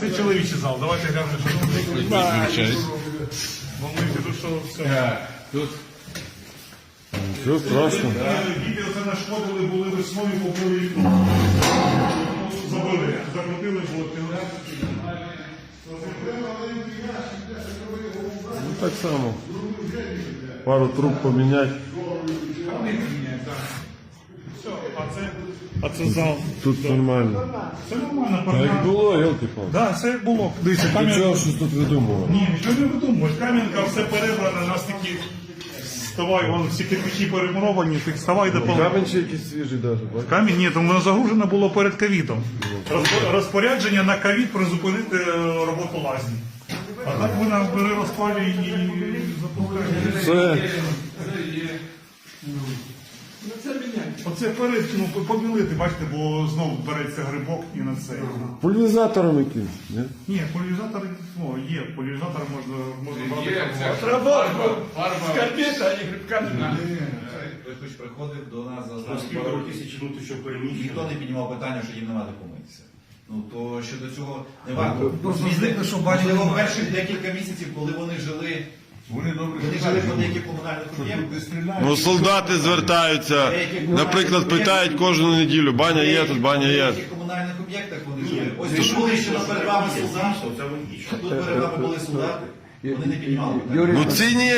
Це чоловічий зал. Давайте глянемо, що там. Бо ми піду, що все. Все страшно. Діти оце нашкодили, були весною, побили вікно. Забили, закрутили, було Ну так само. Пару труб поміняти. Все, а це, а це зал. Тут нормально. Це нормально, А як паркан. було, елки пал Да, це було. Дивіться, Ти кам'янка. чого щось тут видумував? Ні, нічого не видумуєш. Кам'янка все перебрана, у нас такі. Вставай, вон всі кирпичі перемуровані, ти вставай до полу. Камінь ще якийсь свіжий даже, бачиш? Камінь ні, тому воно загружено було перед ковідом. Розпо- Розпорядження на ковід призупинити е, роботу лазні. А так вона бери розпалює і запускає. Це Оце перед, ну, побілити, бачите, бо знову береться грибок і на це. пульвізатором якимсь. Ні? Ні, поляризатор о, є, поляризатор можна, можна брати. Хтось приходив до нас за Скільки пару тисяч. чинути, що переміщення? Ніхто не піднімав питання, що їм нема де помитися. Ну то щодо цього не варто. Просто звикли, що бані можливо, немає. перших декілька місяців, коли вони жили, Вони добре вони жили по деяких комунальних об'єктах. стріляють. Ну, солдати звертаються, наприклад, питають кожну неділю, баня є тут, баня є. деяких комунальних об'єктах вони жили. Ось тут були ще перед вами солдати. Тут перед вами були солдати. Вони не піднімали питання. Ну ці ні,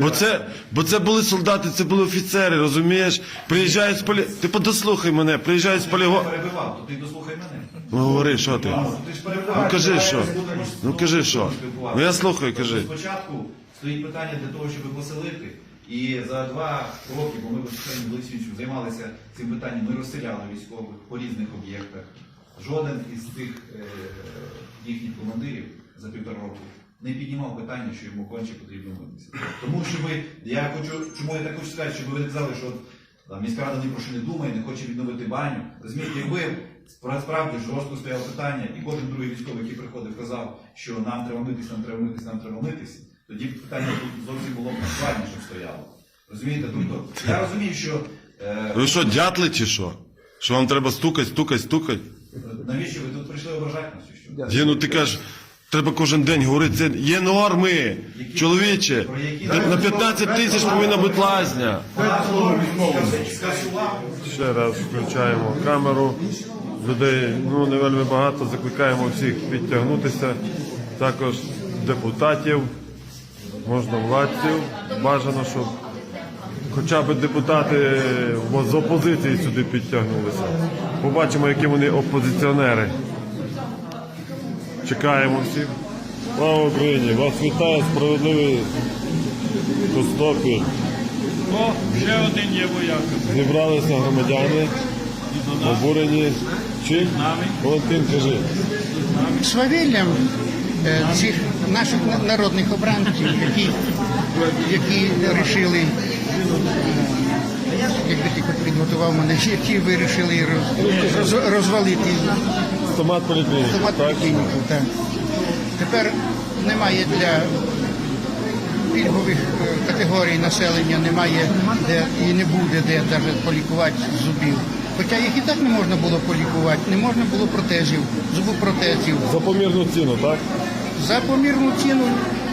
бо це, бо це були солдати, це були офіцери, розумієш? Приїжджають з полі... Ти подослухай мене, приїжджають з полігону. Перебивав, то ти дослухай мене. Ну говори, що ти? Ну кажи, що? Ну кажи, що? Ну я слухаю, кажи. Спочатку стоїть питання для того, щоб поселити. І за два роки, бо ми безпосередньо Олексійовичем, займалися цим питанням, ми розселяли військових по різних об'єктах. Жоден із тих е, їхніх командирів за півтора року не піднімав питання, що йому конче потрібно митися. Тому що ви, я хочу, чому я так хочу сказати, щоб ви не казали, що там, міська рада ні про що не думає, не хоче відновити баню. Розумієте, якби справді жорстко стояло питання, і кожен другий військовий, який приходив, казав, що нам треба митись, нам треба митись, нам треба митись, тоді б питання тут зовсім було б складніше стояло. Розумієте? Тобто, я розумію, що е, Ви що, дятли чи що? Що вам треба стукать, стукать, стукать? навіщо ви тут прийшли ображати нас? Що? Є, ну ти кажеш, треба кожен день говорити, це є норми, чоловіче. На 15 тисяч повинна бути лазня. Ще раз включаємо камеру. Людей ну, не вельми багато, закликаємо всіх підтягнутися. Також депутатів, можна владців. Бажано, щоб хоча б депутати з опозиції сюди підтягнулися. Побачимо, які вони опозиціонери. Чекаємо всіх. Слава Україні! Вас вітає справедливий Костопіль. О, ще один є вояк. Зібралися громадяни, обурені. Чим? Валентин, кажи. свавіллям е, цих наших народних обранців, які, які вирішили, е, якби ти підготував мене, які вирішили роз- роз- розвалити Стомат поліклініка, так? стоматполіклініку. Так. Тепер немає для пільгових е, категорій населення, немає де і не буде де навіть полікувати зубів. Хоча їх і так не можна було полікувати, не можна було протезів, зубопротезів. За помірну ціну, так? За помірну ціну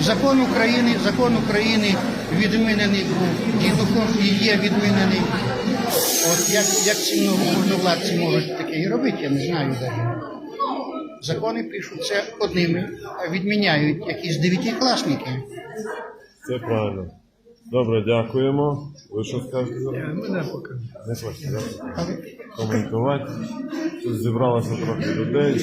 закон України, закон України відмінений був дідухом і є відмінений. От як, як ці можновладці можуть таке і робити, я не знаю навіть. Закони пишуть це одними, а відміняють якісь дев'ятикласники. Це правильно. Добре, дякуємо. Ви що скажете? Мене поки. Не хочете да? коментувати. Тут зібралося трохи людей.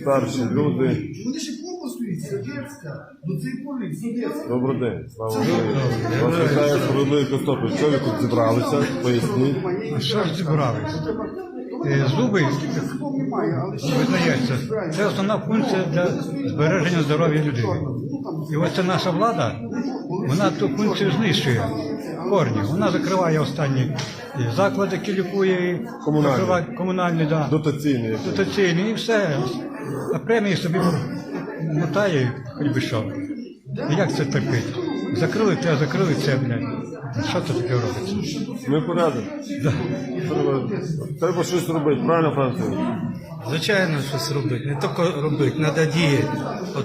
Старші люди. Вони ще клубу стоїть, Садецька. Ну цей полік, Садецька. Добрий день. Слава Україні. Вас вітає справедливий Костопіль. Що ви тут зібралися? Поясніть. Що ж зібрались? Е, Зуби визнається. Це основна функція для збереження здоров'я людини. І ось ця наша влада, вона ту функцію знищує. Корні. Вона закриває останні заклади, які лікує, Комунальні. закриває комунальні, да. Дотаційний. який. дотаційні і все. А премії собі мотає, хоч би що. І як це терпить? Закрили те, закрили це, блядь. Що це таке робиться? Ми порядок. Треба, треба щось робити, правильно, Франція? Звичайно, щось робити. Не тільки робити, треба діяти.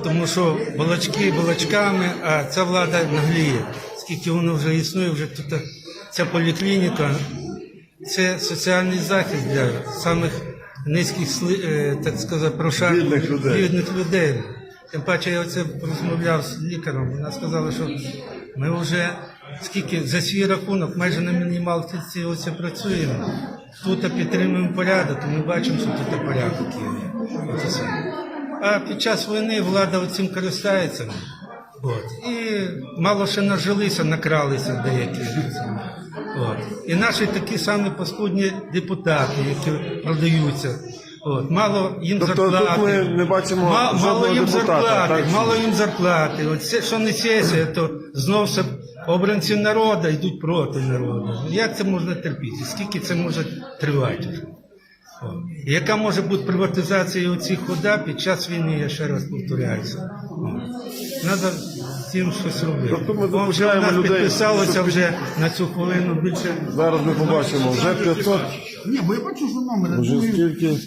Тому що балачки балачками, а ця влада нагліє. Скільки воно вже існує, вже тут ця поліклініка, це соціальний захист для самих низьких, е, так сказати, прошар... Бідних людей. бідних людей. Тим паче я оце розмовляв з лікарем. Вона сказала, що ми вже скільки за свій рахунок, майже на мінімалці оце працюємо. Тут підтримуємо порядок, ми бачимо, що тут порядок є. А під час війни влада цим користається. От. І мало ще нажилися, накралися деякі. От. І наші такі самі паскудні депутати, які продаються. От. Мало їм Тобто тут зарплати. ми не бачимо мало їм депутата, зарплати, так? мало їм зарплати. От це, що не сесія, то знов все обранці народу йдуть проти народу. Ну, Як це можна терпіти? Скільки це може тривати? О. Яка може бути приватизація оцих хода під час війни, я ще раз повторяюся. Треба з цим щось робити. Тобто ми Бо вже у нас людей, підписалося щоб- вже на цю хвилину більше. Зараз ми побачимо. Вже 500, Ні, бо я бачу, що номер. вже скільки?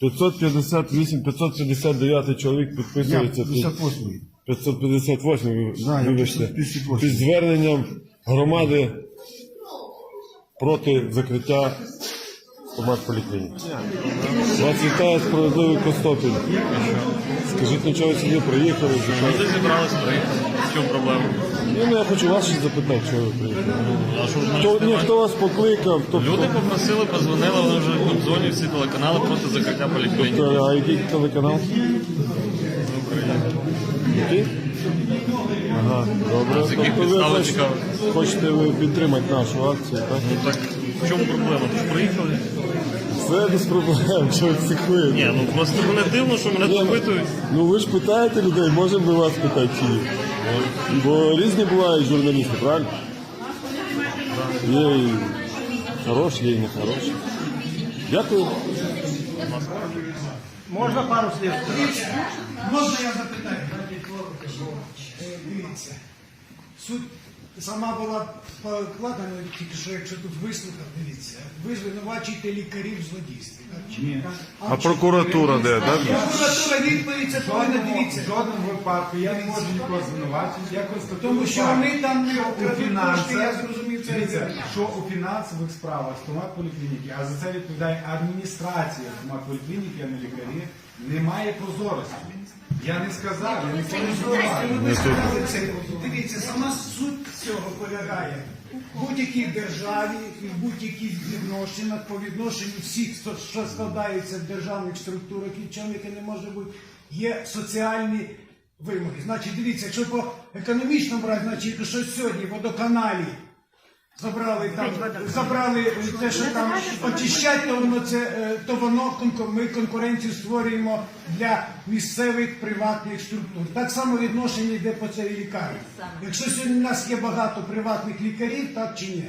558, 559 чоловік підписується під 58. 558, Да, я вибачте, 558. під зверненням громади проти закриття стомат-поліклініки. Вас вітає справедливий Костопіль. Скажіть, на чого ви сюди приїхали? Люди зібрались, приїхали. В чому проблема? Ні, ну я хочу вас ще запитати, чого ви приїхали. А що Хто, ні, хто вас покликав? Хто, Люди попросили, позвонили, вони вже в дзвоні всі телеканали проти закриття поліклініки. хто, а який телеканал? Який? Ага, добре. З яких Тобто ви підстав хочете- цікаво? Хочете ви підтримати нашу акцію, так? Ну так в чому проблема? Тож приїхали? Все без проблем, що ви психуєте. Ні, ну просто мене дивно, що мене Ні, ну, запитують. Ну ви ж питаєте людей, можемо ми вас питати чи ні? Бо різні бувають журналісти, правильно? Є і хороші, є і нехороші. Дякую. Можна пару слів? Можна я запитаю? Е, Дивіться. Суть сама була покладена, тільки що якщо тут вислухав, дивіться. Ви звинувачуєте лікарів в злодійстві. Ні. А прокуратура де, так? Прокуратура відповідь це повинна дивіться. В жодному випадку я не можу нікого звинувачити. Я констатую Тому що вони там не у я фінансах, дивіться, що у фінансових справах стомат поліклініки, а за це відповідає адміністрація стомат поліклініки, а не лікарі, немає прозорості. Я не сказав, я ніколи не це. Дивіться, сама суть цього полягає. В будь-якій державі і в будь-яких відношеннях по відношенню всіх, що складається в державних структурах і чим яке не може бути, є соціальні вимоги. Значить, дивіться, якщо по економічному брати, значить, якщо сьогодні водоканалі Забрали там, забрали те, що там очищать, то воно це, е, то воно ми конкуренцію створюємо для місцевих приватних структур. Так само відношення йде по цій лікарні. Якщо сьогодні в нас є багато приватних лікарів, так чи ні?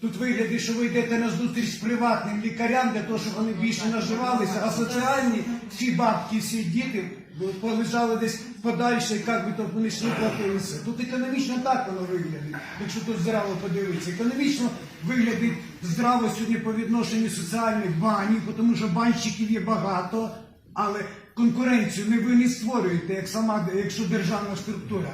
Тут вигляді, що ви йдете на зустріч з приватним лікарям для того, щоб вони більше наживалися, а соціальні всі бабки, всі діти полежали десь подальше, і як би то вони ж не платили. Тут економічно так воно виглядить, якщо тут здраво подивитися. Економічно виглядить здраво сьогодні по відношенню соціальних банів, тому що банщиків є багато, але конкуренцію не ви не створюєте, як сама, якщо державна структура.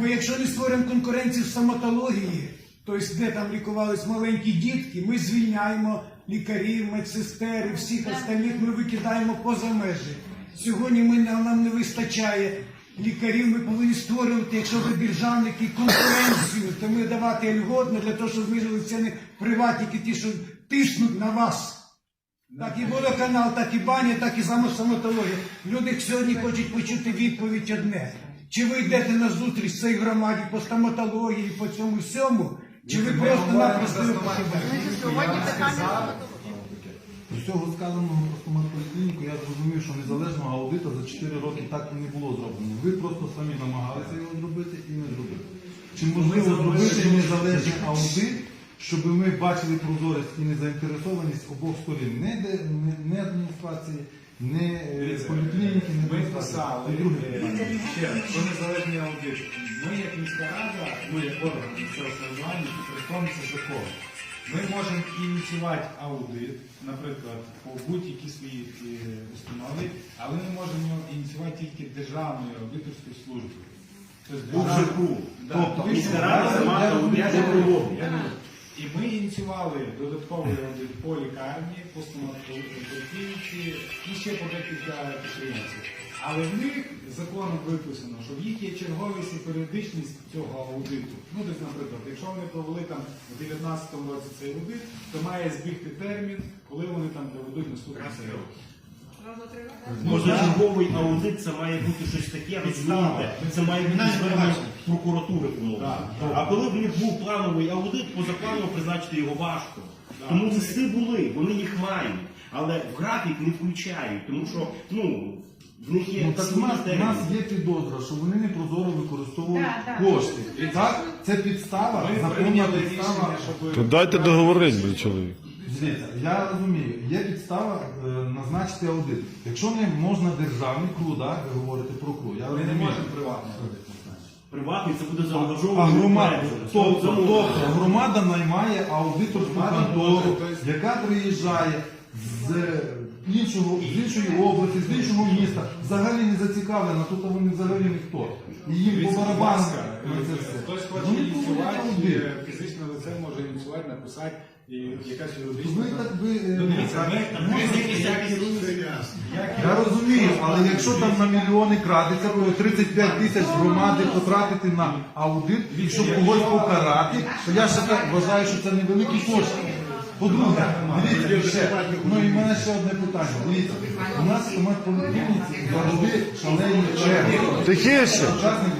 Ми якщо не створюємо конкуренцію в стоматології, тобто де там лікувались маленькі дітки, ми звільняємо лікарів, медсестер і всіх остальних ми викидаємо поза межі. Сьогодні ми, нам не вистачає лікарів, ми повинні створювати, якщо ви державники, конкуренцію, то ми давати льготно для того, щоб знижили ціни приватники, ті, що тиснуть на вас. Так і водоканал, так і баня, так і саме стоматологія. Люди сьогодні хочуть почути відповідь одне. Чи ви йдете на зустріч цій громаді по стоматології, по цьому всьому, чи ви просто-напросто усього сказаного про стоматполіклініку я зрозумів, що незалежного аудиту за 4 роки так і не було зроблено. Ви просто самі намагалися його зробити і не зробили. Чи можливо зробити незалежний аудит, щоб ми бачили прозорість і незаінтересованість обох сторін, не, де- не, не адміністрації, не е, поліклініки, не Ми адміністрації. писали І друге е, ще раз, про незалежний аудит. Ми, як міська рада, ми як орган місцевого самоврядування, підпорядковуємося закону. Ми можемо ініціювати аудит, наприклад, по будь-якій своїй установи, установі, але ми можемо його ініціювати тільки державною аудиторською службою. Тобто. Тобто, Міська рада сама я І ми ініціювали додатковий аудит по лікарні, по стоматології і ще по декілька підприємців. Але в них законом виписано, що в їх є черговість і періодичність цього аудиту. Ну, тобто, наприклад, якщо вони провели там у 2019 році цей аудит, то має збігти термін, коли вони там проведуть наступний цей аудит. Позачерговий аудит це має бути щось таке, розумієте? Це має бути звернення прокуратури по-новому. А коли в них був плановий аудит, позапланово призначити його важко. Тому листи були, вони їх мають, але в графік не включають, тому що ну, в них є Ну так у свої нас, у терміни. нас є підозра, що вони не прозоро використовують Да, да. кошти. Так? Це підстава, законна підстава. щоб дайте договорити, чоловік. Дивіться, я розумію, є підстава е, назначити аудит. Якщо не можна державний КРУ, да, ви говорите про КРУ, я ми не розумію. можемо приватний аудит назначити. Приватний це буде А заангажований. громада, тобто, тобто громада наймає аудиторську Громада контору, може, яка приїжджає з іншого, з іншої області, з іншого міста, взагалі не зацікавлена, тут вони взагалі ніхто. І їм по будь барабану ласка, на це все. Хтось хоче Вони ініціювати, аудит. е, фізичне лице може ініціювати, написати і якась юридична. Ви так ви, е, Ну, дивіться, ми, ми з якісь Я розумію, але якщо там на мільйони крадеться, то 35 тисяч громади потратити на аудит, і щоб когось покарати, то я ще так вважаю, що це невеликі кошти. По-друге, дивіться, ще, ну і в мене ще одне питання. Дивіться, у нас в стоматполіклініці завжди шалені черги. Тихіше! Учасник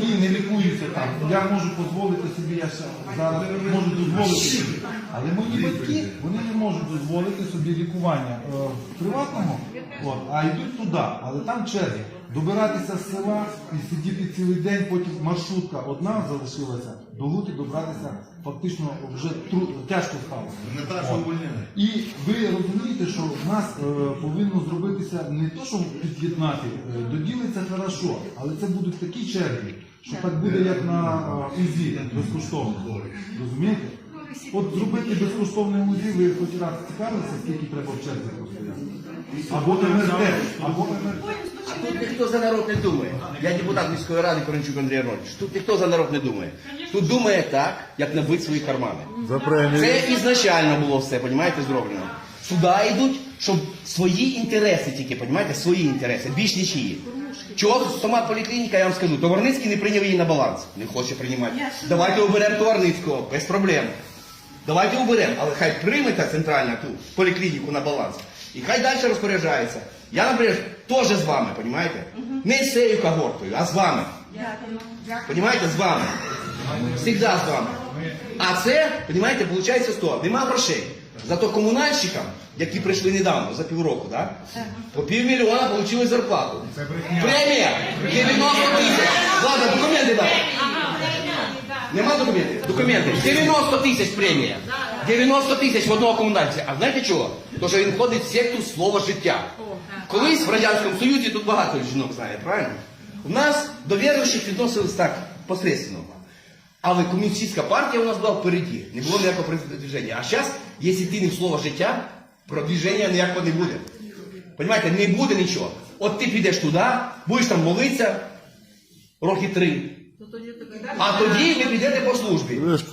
дій не лікуються там. Я можу дозволити собі, я ще зараз можу дозволити собі. Але мої батьки вони не можуть дозволити собі лікування е, в приватному, от, а йдуть туди, але там черги. Добиратися з села і сидіти цілий день, потім маршрутка одна залишилася, до Гуті добратися фактично вже тру, тяжко стало. От. І ви розумієте, що в нас е, повинно зробитися не то, що під'єднати, е, доділиться хорошо, але це будуть такі черги, що так буде як на е, УЗІ безкоштовно. Розумієте? От зробити безкоштовне УЗІ, ви хоч раз цікавилися, скільки треба в черзі? Або МРТ, або МРТ. А тут ніхто за народ не думає. Я депутат міської ради Корончук Андрій Арнольович. Тут ніхто за народ не думає. Тут думає так, як набити свої кармани. За премію. Це ізначально було все, понімаєте, зроблено. Сюди йдуть, щоб свої інтереси тільки, понімаєте, свої інтереси, більш нічиї. Чого стомат поліклініка, я вам скажу, Товарницький не прийняв її на баланс. Не хоче приймати. Давайте оберемо Товарницького, без проблем. Давайте оберемо, але хай прийме та центральна ту поліклініку на баланс. І хай далі розпоряджається. Я, наприклад, теж з вами, понімаєте? Не з цією когортою, а з вами. Понімаєте, з вами. Всегда з вами. А це, понімаєте, виходить 100. Нема грошей. Зато комунальщикам, які прийшли недавно, за півроку, да? по півмільйона отримали зарплату. Премія 90 тисяч. Ладно, документи дай. Нема документів? Документи. 90 тисяч премія. 90 тисяч в одного комунальця. А знаєте чого? Тому що він входить в секту слово життя. Колись в Радянському Союзі тут багато жінок знає, правильно? У нас до віруючих відносились так, посредственно. Але комуністична партія у нас була впереді. Не було ніякого продвіження. А зараз, якщо ти не в слово життя, продвіження ніякого не буде. Понимаєте, не буде нічого. От ти підеш туди, будеш там молитися роки три. А тоді ви підете по службі. Ви ж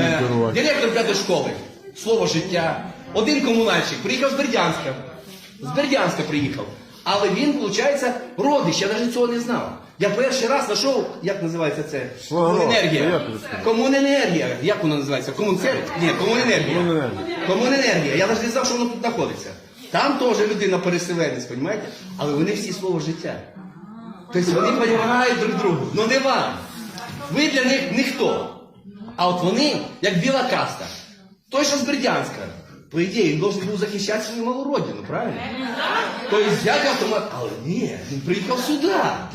Е. Директор п'ятої школи. Слово життя. Один комунальщик приїхав з Бердянська. З Бердянська приїхав. Але він, виходить, родич, я навіть цього не знав. Я перший раз знайшов, як називається це? Комуненергія. Комуненергія. Як вона називається? Комунцерт? Ні, комуненергія. Комуненергія. Комуненергія. Я навіть не знав, що воно тут знаходиться. Там теж людина переселенець, розумієте? Але вони всі слово життя. Тобто вони допомагають друг другу. Ну не вам. Ви для них ніхто. А от вони, як біла каста. Той, що з Бердянська. По ідеї, він должен був захищати свою малу родину, правильно? Тобто взяти автомат. Але ні, він приїхав сюди.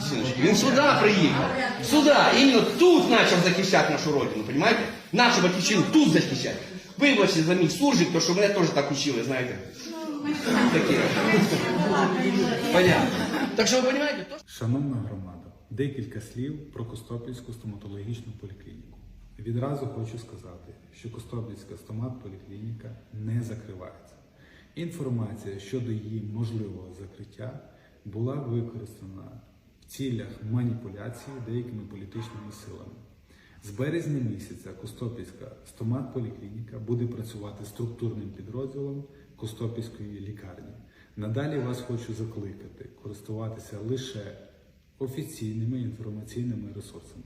Синочки, Він сюди приїхав. Сюди. Іменно тут почав захищати нашу родину, розумієте? Нашу батьківщину тут захищати. Вибачте за мій суржик, тому що мене теж так учили, знаєте. Таке. Понятно. Так що ви розумієте, Шановна громада, декілька слів про Костопільську стоматологічну поліклініку. Відразу хочу сказати, що Костопільська стомат-поліклініка не закривається. Інформація щодо її можливого закриття була використана в цілях маніпуляції деякими політичними силами. З березня місяця Костопільська стомат-поліклініка буде працювати структурним підрозділом Костопільської лікарні. Надалі вас хочу закликати користуватися лише офіційними інформаційними ресурсами.